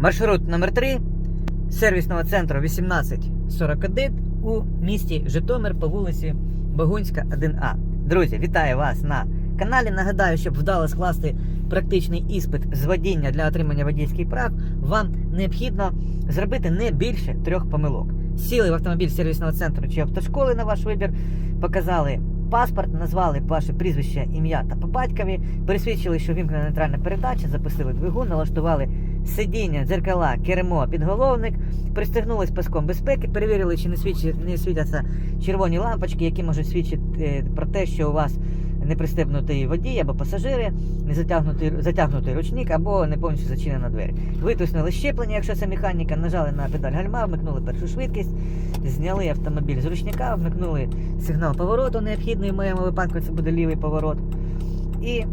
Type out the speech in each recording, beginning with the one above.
Маршрут номер 3 сервісного центру 1841 у місті Житомир по вулиці Богунська, 1А. Друзі, вітаю вас на каналі. Нагадаю, щоб вдало скласти практичний іспит з водіння для отримання водійських прав, вам необхідно зробити не більше трьох помилок. Сіли в автомобіль сервісного центру чи автошколи на ваш вибір, показали паспорт, назвали ваше прізвище, ім'я та по батькові, пересвідчили, що вімкнена нейтральна передача, запустили двигун, налаштували сидіння, дзеркала, кермо, підголовник, пристегнулись паском безпеки, перевірили, чи не, свідчі, не світяться червоні лампочки, які можуть свідчити е, про те, що у вас не пристебнутий водій або пасажири, не затягнутий, затягнутий ручник або не повністю зачинена двері. Витиснули щеплення, якщо це механіка, нажали на педаль гальма, вмикнули першу швидкість, зняли автомобіль з ручника, вмикнули сигнал повороту необхідний, в моєму випадку це буде лівий поворот. І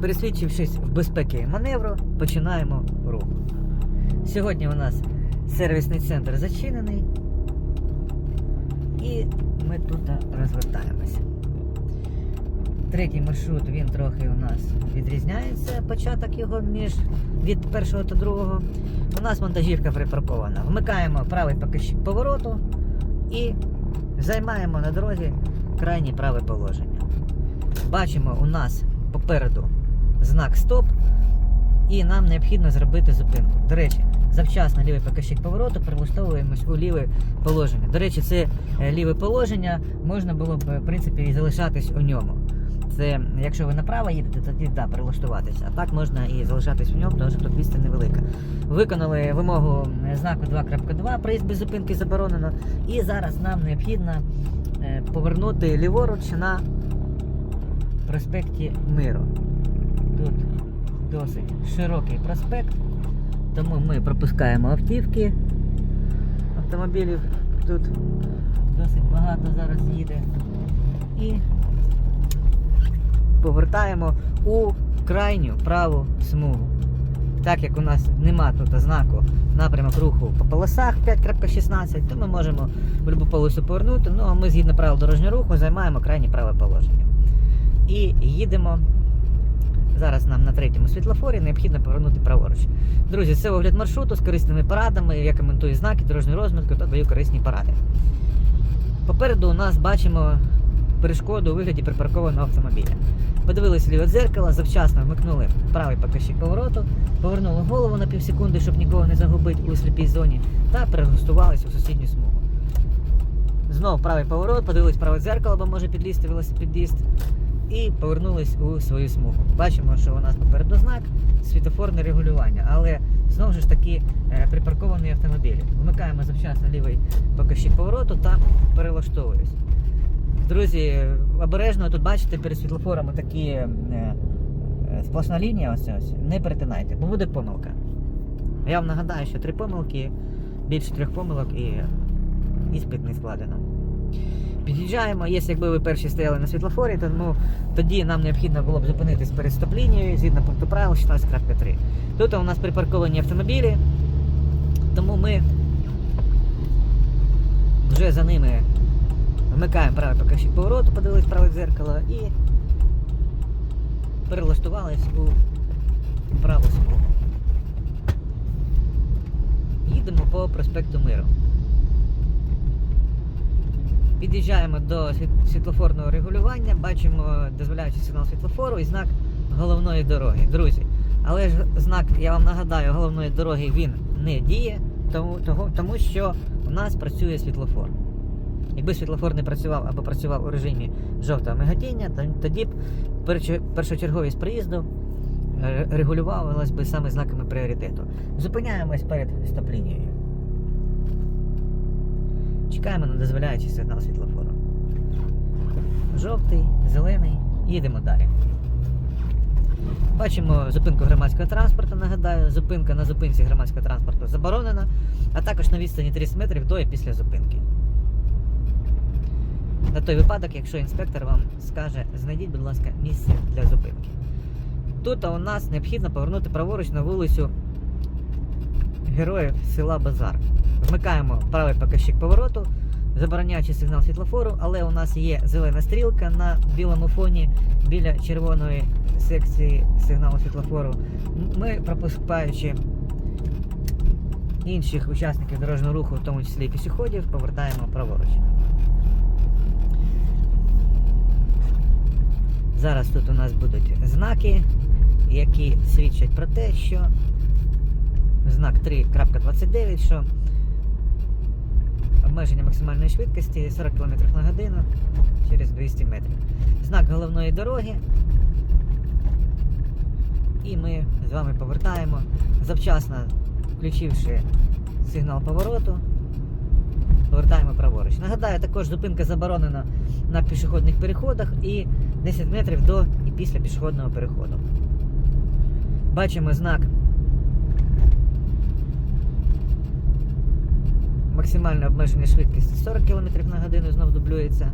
пересвідчившись в безпеки маневру, починаємо рух. Сьогодні у нас сервісний центр зачинений. І ми тут розвертаємося. Третій маршрут він трохи у нас відрізняється, початок його між від першого та другого. У нас вантажівка припаркована. Вмикаємо правий покажчик повороту і займаємо на дорозі крайнє праве положення. Бачимо у нас попереду знак стоп, і нам необхідно зробити зупинку. До речі, завчасно лівий покажчик повороту прилаштовуємось у ліве положення. До речі, це е, ліве положення можна було б в принципі і залишатись у ньому. Це якщо ви направо їдете, тоді да, прилаштуватися. А так можна і залишатись в ньому, тому що тут місце невелике. Виконали вимогу е, знаку 2.2, проїзд без зупинки заборонено. І зараз нам необхідно е, повернути ліворуч на проспекті Миру. Тут досить широкий проспект, тому ми пропускаємо автівки. Автомобілів тут досить багато зараз їде. І повертаємо у крайню праву смугу. Так як у нас нема тут знаку напрямок руху по полосах 5.16, то ми можемо в будь-яку полосу повернути. Ну а ми згідно правил дорожнього руху займаємо крайнє праве положення. І їдемо. Зараз нам на третьому світлофорі необхідно повернути праворуч. Друзі, це огляд маршруту з корисними порадами. Я коментую знаки, дорожню розмітку та даю корисні поради. Попереду у нас бачимо перешкоду у вигляді припаркованого автомобіля. Подивилися ліве дзеркало, завчасно вмикнули правий покажчик повороту, повернули голову на півсекунди, щоб нікого не загубити у сліпій зоні, та перелаштувалися у сусідню смугу. Знову правий поворот, подивились праве дзеркало, бо може підлізти велосипедист, і повернулись у свою смугу. Бачимо, що у нас попереду знак світофорне регулювання, але знову ж таки е, припаркований автомобіль. Вмикаємо завчасно лівий покажчик повороту та перелаштовуюсь. Друзі, обережно тут бачите перед світлофорами такі е, е, сплошна лінія, ось ось. Не перетинайте, бо буде помилка. Я вам нагадаю, що три помилки, більше трьох помилок і іспит не складено. Під'їжджаємо, якщо якби ви перші стояли на світлофорі, то ну, тоді нам необхідно було б зупинитись перед стоп-лінією згідно пункту правил 16.3. Тут у нас припарковані автомобілі, тому ми вже за ними вмикаємо правий покажчик повороту, подивились праве дзеркало і перелаштувались у праву смугу. Їдемо по проспекту Миру. Під'їжджаємо до світлофорного регулювання, бачимо дозволяючий сигнал світлофору і знак головної дороги. Друзі, але ж знак, я вам нагадаю, головної дороги він не діє, тому, того, тому що у нас працює світлофор. Якби світлофор не працював або працював у режимі жовтого миготіння, то тоді б першочерговість приїзду е, регулювалась би саме знаками пріоритету. Зупиняємось перед стоп-лінією. Чекаємо на дозволяючий сигнал світлофору. Жовтий, зелений, їдемо далі. Бачимо зупинку громадського транспорту. Нагадаю, зупинка на зупинці громадського транспорту заборонена, а також на відстані 30 метрів до і після зупинки. На той випадок, якщо інспектор вам скаже, знайдіть, будь ласка, місце для зупинки. Тут у нас необхідно повернути праворуч на вулицю Героїв села Базар. Вмикаємо правий покажчик повороту, забороняючи сигнал світлофору, але у нас є зелена стрілка на білому фоні біля червоної секції сигналу світлофору. Ми пропускаючи інших учасників дорожнього руху, в тому числі і пішоходів, повертаємо праворуч. Зараз тут у нас будуть знаки, які свідчать про те, що знак 3.29, що обмеження максимальної швидкості 40 км на годину через 200 метрів. Знак головної дороги. І ми з вами повертаємо, завчасно включивши сигнал повороту, повертаємо праворуч. Нагадаю, також зупинка заборонена на пішохідних переходах і 10 метрів до і після пішохідного переходу. Бачимо знак максимальне обмеження швидкості 40 км на годину знов дублюється.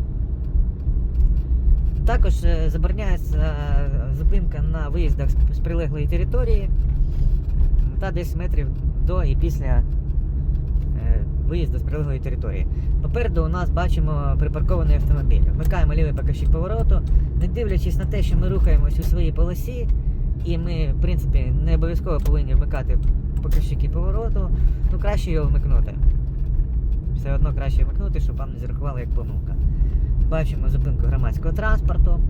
Також е, забороняється е, зупинка на виїздах з- прилеглої території та 10 метрів до і після е, виїзду з прилеглої території. Попереду у нас бачимо припаркований автомобіль. Вмикаємо лівий покажчик повороту, не дивлячись на те, що ми рухаємось у своїй полосі, і ми, в принципі, не обов'язково повинні вмикати покажчики повороту, ну краще його вмикнути. Все одно краще вмикнути, щоб вам не зарахували як помилка. Бачимо зупинку громадського транспорту.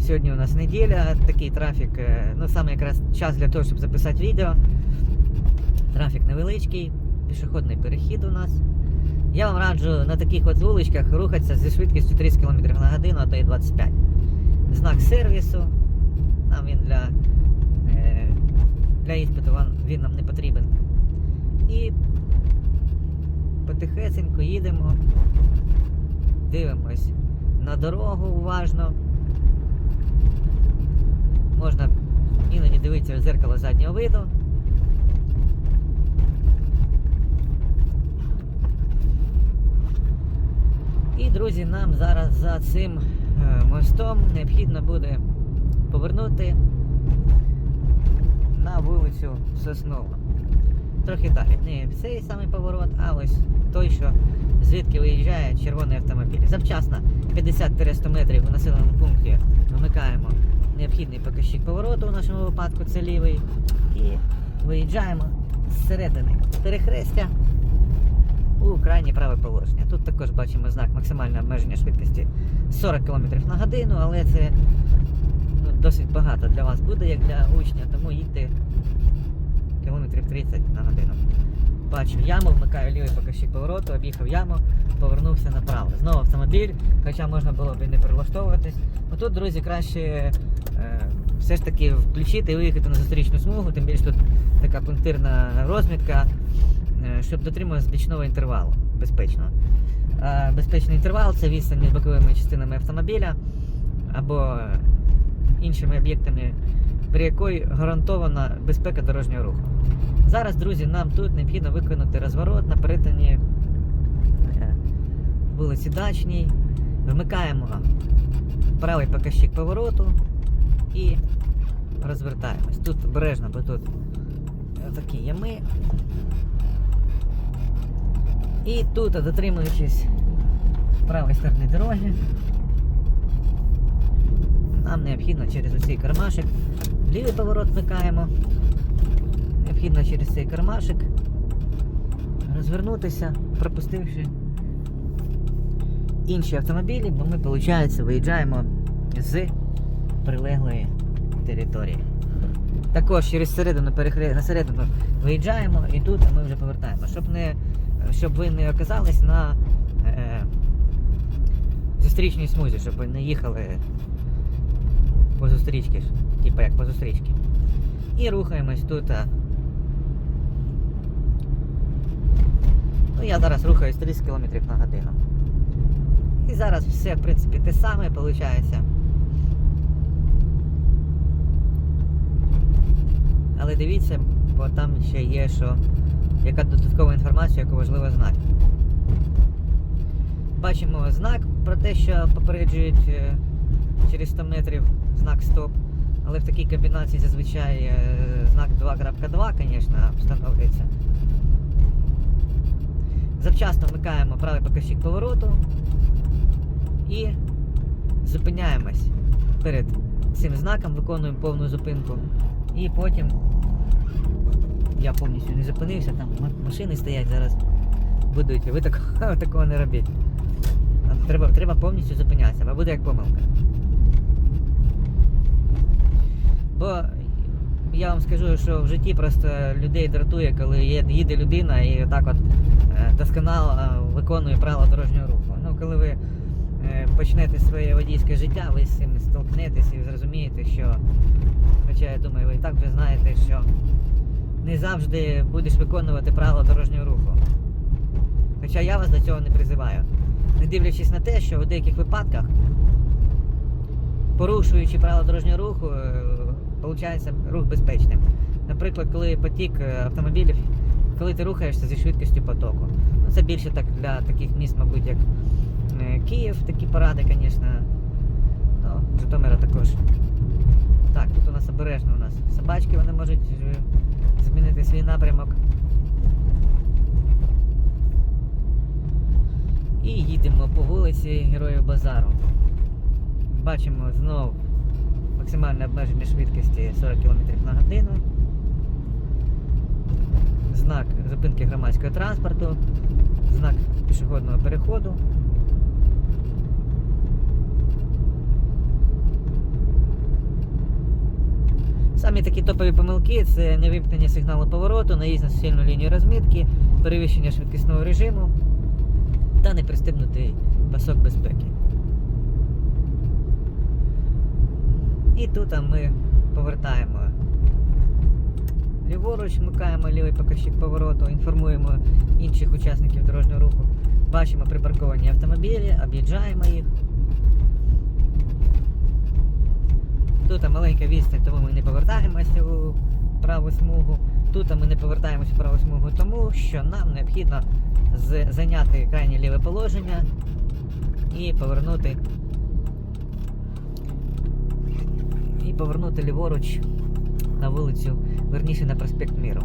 Сьогодні у нас неділя, такий трафік, е, ну саме якраз час для того, щоб записати відео. Трафік невеличкий, пішохідний перехід у нас. Я вам раджу на таких от вуличках рухатися зі швидкістю 30 км на годину, а то і 25. Знак сервісу. Нам він для, е, для іспиту він нам не потрібен. І потихесенько їдемо, дивимось на дорогу уважно. Можна іноді дивитися в зеркало заднього виду. І, друзі, нам зараз за цим е, мостом необхідно буде повернути на вулицю Соснова. Трохи далі. Не цей самий поворот, а ось той, що звідки виїжджає червоний автомобіль. Завчасно 50-100 метрів у населеному пункті вимикаємо необхідний показчик повороту, у нашому випадку це лівий. І виїжджаємо з середини перехрестя у крайнє праве положення. Тут також бачимо знак максимальне обмеження швидкості 40 км на годину, але це ну, досить багато для вас буде, як для учня, тому їдьте кілометрів 30 на годину. Бачу яму, вмикаю лівий покажчик повороту, об'їхав яму, повернувся направо. Знову автомобіль, хоча можна було б і не перелаштовуватись. Отут, друзі, краще е, все ж таки включити і виїхати на зустрічну смугу, тим більше тут така пунктирна розмітка, е, щоб дотримуватися бічного інтервалу безпечно. Е, безпечний інтервал це відстань між боковими частинами автомобіля або іншими об'єктами, при якої гарантована безпека дорожнього руху. Зараз, друзі, нам тут необхідно виконати розворот на перетині е, вулиці Дачній. Вмикаємо правий показчик повороту і розвертаємось. Тут обережно, бо тут такі ями. І тут, дотримуючись правої сторони дороги, нам необхідно через оцей кармашик. Лівий поворот вмикаємо. Необхідно через цей кармашик розвернутися, пропустивши інші автомобілі, бо ми, виходить, виїжджаємо з прилеглої території. Також через середину перехре... на середину виїжджаємо і тут ми вже повертаємо, щоб не щоб ви не оказались на е, зустрічній смузі, щоб ви не їхали по зустрічці, ж, типу як по зустрічці. І рухаємось тут. Ну, я зараз рухаюсь 30 км на годину. І зараз все, в принципі, те саме виходить. Але дивіться, бо там ще є, що яка додаткова інформація, яку важливо знати. Бачимо знак про те, що попереджують е, через 100 метрів знак стоп. Але в такій комбінації зазвичай е, знак 2.2, звісно, встановлюється. Завчасно вмикаємо правий показчик повороту і зупиняємось перед цим знаком, виконуємо повну зупинку. І потім я повністю не зупинився, там машини стоять зараз будуть. Ви такого, такого не робіть. Треба, треба повністю зупинятися, бо буде як помилка. Бо я вам скажу, що в житті просто людей дратує, коли їде людина і так от е, досконало е, виконує правила дорожнього руху. Ну, коли ви е, почнете своє водійське життя, ви з цим столкнетесь і зрозумієте, що, хоча я думаю, ви і так вже знаєте, що не завжди будеш виконувати правила дорожнього руху. Хоча я вас до цього не призиваю. Не дивлячись на те, що в деяких випадках, порушуючи правила дорожнього руху, виходить рух безпечним. Наприклад, коли потік е, автомобілів, коли ти рухаєшся зі швидкістю потоку. Ну, це більше так для таких міст, мабуть, як е, Київ, такі поради, звісно. Ну, Житомира також. Так, тут у нас обережно у нас собачки, вони можуть е, змінити свій напрямок. І їдемо по вулиці Героїв Базару. Бачимо знов максимальне обмеження швидкості 40 км на годину. Знак зупинки громадського транспорту, знак пішохідного переходу. Самі такі топові помилки це невимкнення сигналу повороту, наїзд на суцільну лінію розмітки, перевищення швидкісного режиму та непристебнутий пасок безпеки. І тут ми повертаємо ліворуч, вмикаємо лівий показчик повороту, інформуємо інших учасників дорожнього руху. Бачимо припарковані автомобілі, об'їжджаємо їх. Тут маленька відстань, тому ми не повертаємося у праву смугу. Тут ми не повертаємося в праву смугу, тому що нам необхідно зайняти крайнє ліве положення і повернути і повернути ліворуч на вулицю, верніше на проспект Міру.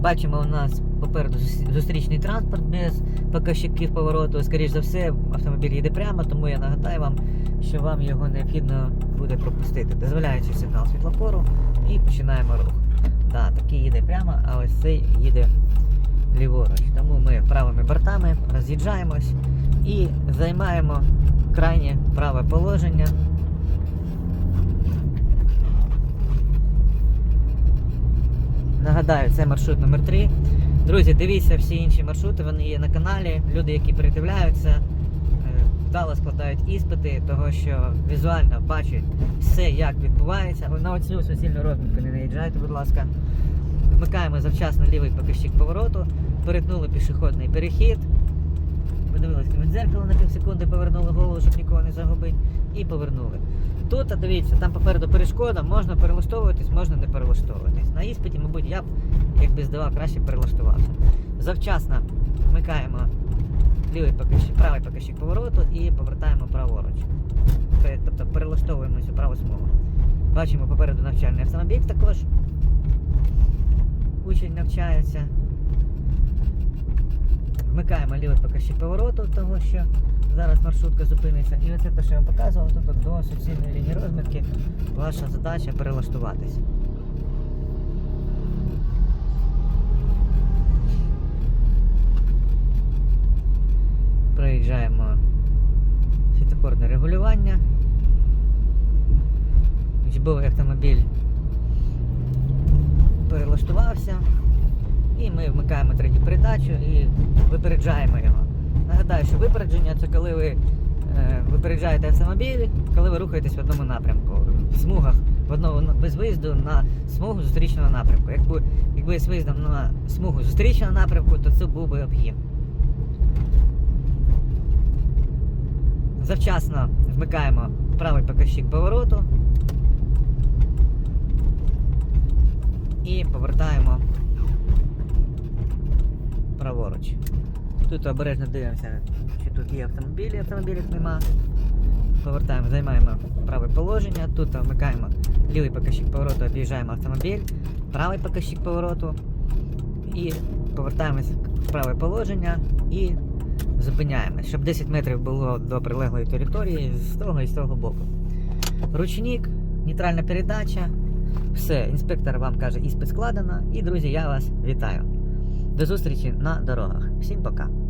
Бачимо, у нас попереду зустрічний транспорт без показчиків повороту. Скоріш за все, автомобіль їде прямо, тому я нагадаю вам, що вам його необхідно буде пропустити. Дозволяючи сигнал світлофору і починаємо рух. Да, такий їде прямо, а ось цей їде ліворуч. Тому ми правими бортами роз'їжджаємось і займаємо крайнє праве положення. Нагадаю, це маршрут номер 3 Друзі, дивіться всі інші маршрути, вони є на каналі. Люди, які передивляються, е, вдало складають іспити, того що візуально бачать все, як відбувається. На оцю суцільну розмітку не наїжджайте, будь ласка. Вмикаємо завчасно лівий показчик повороту, перетнули пішохідний перехід, подивилися в дзеркало на півсекунди, повернули голову, щоб нікого не загубити, і повернули. Тут, дивіться, там попереду перешкода, можна перелаштовуватись, можна не перелаштовуватись. На іспиті, мабуть, я б, якби здавав, краще перелаштувався. Завчасно вмикаємо лівий показчик, правий показчик повороту і повертаємо праворуч. Тобто- перелаштовуємося праву смугу. Бачимо попереду навчальний автомобіль також. Учень навчається. Вмикаємо лівий показчик повороту, того що зараз маршрутка зупиниться. І оце те, що я вам показував, от до суцільної лінії розмітки ваша задача перелаштуватись. Проїжджаємо світофорне регулювання. Учбовий автомобіль перелаштувався. І ми вмикаємо третю передачу і випереджаємо його. Нагадаю, що випередження це коли ви е, випереджаєте автомобіль, коли ви рухаєтесь в одному напрямку. В смугах в одному без виїзду на смугу зустрічного напрямку. Якби, якби з виїздом на смугу зустрічного напрямку, то це був би обгін. Завчасно вмикаємо правий показчик повороту і повертаємо праворуч. Тут обережно дивимося, чи тут є автомобілі, автомобілів нема. Повертаємо, займаємо праве положення, тут вмикаємо лівий показчик повороту, об'їжджаємо автомобіль, правий показчик повороту і повертаємось в праве положення і зупиняємось, щоб 10 метрів було до прилеглої території з того і з того боку. Ручник, нейтральна передача, Все, інспектор вам каже, іспит складено. І, друзі, я вас вітаю. До зустрічі на дорогах. Всім пока.